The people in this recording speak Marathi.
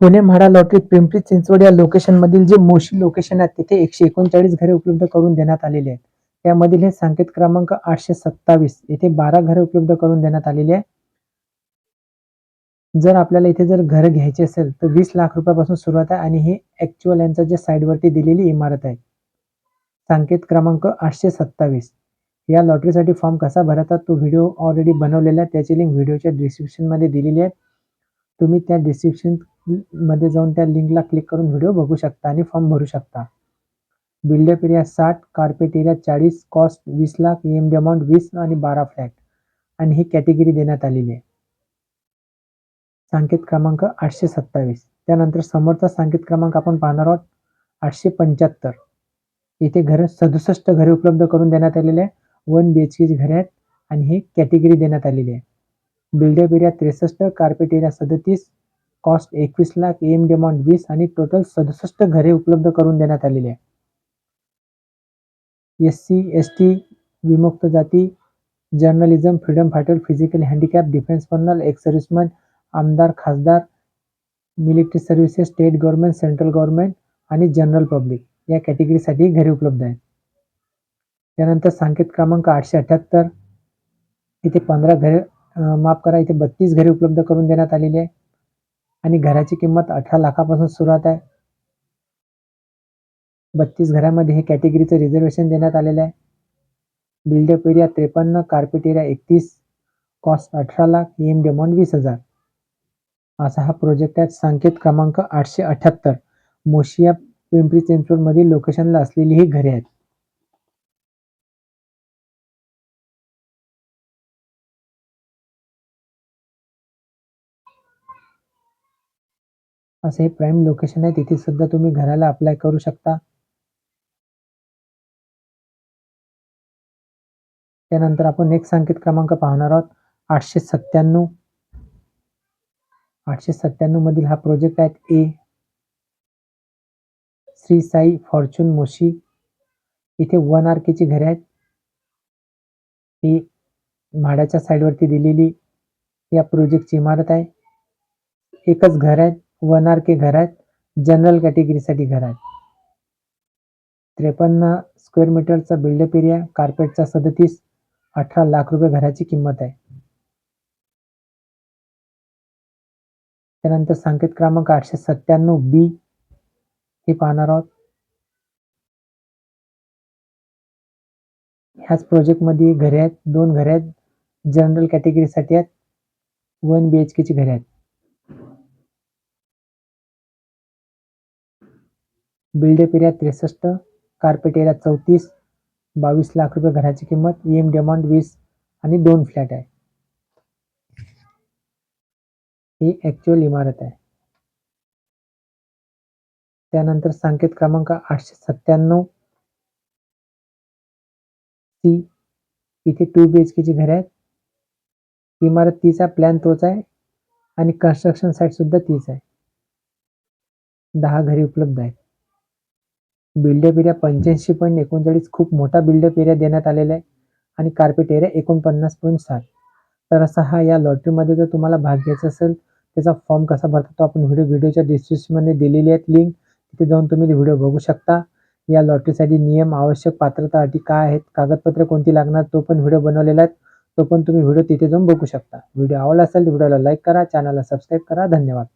पुणे म्हाडा लॉटरीत पिंपरी चिंचवड या लोकेशनमधील जे मोशी लोकेशन आहेत तिथे एकशे एकोणचाळीस घरे उपलब्ध करून देण्यात आलेली आहेत. त्यामधील हे संकेत क्रमांक आठशे सत्तावीस येथे बारा घरे उपलब्ध करून देण्यात आलेली आहे जर आपल्याला इथे जर घर घ्यायचे असेल तर वीस लाख रुपयापासून सुरुवात आहे आणि ही ऍक्च्युअल यांच्या जे साईडवरती दिलेली इमारत आहे. संकेत क्रमांक आठशे सत्तावीस. या लॉटरीसाठी फॉर्म कसा भरायचा तो व्हिडिओ ऑलरेडी बनवलेला आहे. त्याची लिंक व्हिडिओच्या डिस्क्रिप्शनमध्ये दिलेली आहे. तुम्ही त्या डिस्क्रिप्शन मध्ये जाऊन त्या लिंकला क्लिक करून व्हिडिओ बघू शकता आणि फॉर्म भरू शकता. बिल्डअप एरिया साठ कार्पेट एरिया चाळीस कॉस्ट वीस लाख एम डी अमाऊंट वीस आणि बारा फ्लॅट आणि ही कॅटेगरी देण्यात आलेली आहे. संकेत क्रमांक आठशे सत्तावीस. त्यानंतर समोरचा संकेत क्रमांक आपण पाहणार आहोत आठशे पंच्याहत्तर. इथे घरं सदुसष्ट घरे उपलब्ध करून देण्यात आलेले आहे. वन बी एच केची घरे आहेत आणि ही कॅटेगरी देण्यात आलेली आहे. बिल्डअप एरिया त्रेसष्ट कार्पेट एरिया सदतीस कॉस्ट एकवीस लाख एम डिमांड वीस आणि टोटल सदुसष्ट घरे उपलब्ध करून देण्यात आलेली आहे. एस सी एस टी विमुक्त जाती journalism freedom fighter physical handicap defence personnel ex serviceman आमदार खासदार military services state government central government आणि जनरल पब्लिक या कॅटेगरीसाठी घरे उपलब्ध आहेत. त्यानंतर संकेत क्रमांक आठशे अठ्याहत्तर इथे पंधरा घरे माफ करा इथे बत्तीस घरे उपलब्ध करून देण्यात आलेली आहे. आणि घराची किंमत अठरा लाखापासून सुरुवात आहे. बत्तीस घरामध्ये हे कॅटेगरीचं रिझर्वेशन देण्यात आलेलं आहे. बिल्डअप एरिया त्रेपन्न कार्पेट एरिया एकतीस कॉस्ट अठरा लाख एम डिमांड वीस हजार. असा हा प्रोजेक्ट आहे. संकेत क्रमांक आठशे अठ्याहत्तर. मोशिया पिंपरी चिंचवडमधील लोकेशनला असलेली ही घरे आहेत. असं हे प्राईम लोकेशन आहे. तिथे सुद्धा तुम्ही घराला अप्लाय करू शकता. त्यानंतर आपण नेक्स्ट संकेत क्रमांक पाहणार आहोत. आठशे सत्त्याण्णव. आठशे सत्त्याण्णव मधील हा प्रोजेक्ट आहे ए श्री साई फॉर्च्यून मोशी. इथे वन आर केची घरे आहेत. ही म्हाडाच्या साईडवरती दिलेली या प्रोजेक्टची इमारत आहे. एकच घर आहे. वन आर के घर आहेत. जनरल कॅटेगरीसाठी घर आहेत. त्रेपन्न स्क्वेअर मीटरचा बिल्डअप एरिया कार्पेटचा सदतीस अठरा लाख रुपये घराची किंमत आहे. त्यानंतर संकेत क्रमांक आठशे सत्त्याण्णव बी हे पाहणार आहोत. ह्याच प्रोजेक्टमध्ये घरे आहेत. दोन घरे आहेत. जनरल कॅटेगरीसाठी आहेत. वन बी एच केची घरे आहेत. बिल्डअप एरिया त्रेसष्ट कार्पेट एरिया चौतीस बावीस लाख रुपये घराची किंमत एम डिमांड वीस आणि दोन फ्लॅट आहे. ही ॲक्च्युअल इमारत आहे. त्यानंतर संकेत क्रमांक आठशे सत्त्याण्णव सी इथे टू बी एच केची घरे आहेत. इमारत तीचा प्लॅन तोच आहे आणि कन्स्ट्रक्शन साईट सुद्धा तीच आहे. दहा घरे उपलब्ध आहेत. बिल्डअप एरिया पंच्याऐंशी पॉईंट एकोणचाळीस खूप मोठा बिल्डअप एरिया देण्यात आलेला आहे. आणि कार्पेट एरिया एकोणपन्नास पॉईंट सात. तर असा हा या लॉटरीमध्ये जर तुम्हाला भाग घ्यायचा असेल त्याचा फॉर्म कसा भरतो तो आपण व्हिडिओ व्हिडिओच्या डिस्क्रिप्शनमध्ये दिलेली आहेत लिंक तिथे जाऊन तुम्ही व्हिडिओ बघू शकता. या लॉटरीसाठी नियम आवश्यक पात्रता अटी काय आहेत कागदपत्रे कोणती लागणार तो पण व्हिडिओ बनवलेला आहे. तो पण तुम्ही व्हिडिओ तिथे जाऊन बघू शकता. व्हिडिओ आवडला असेल तर व्हिडिओला लाईक करा चॅनलला सबस्क्राईब करा. धन्यवाद.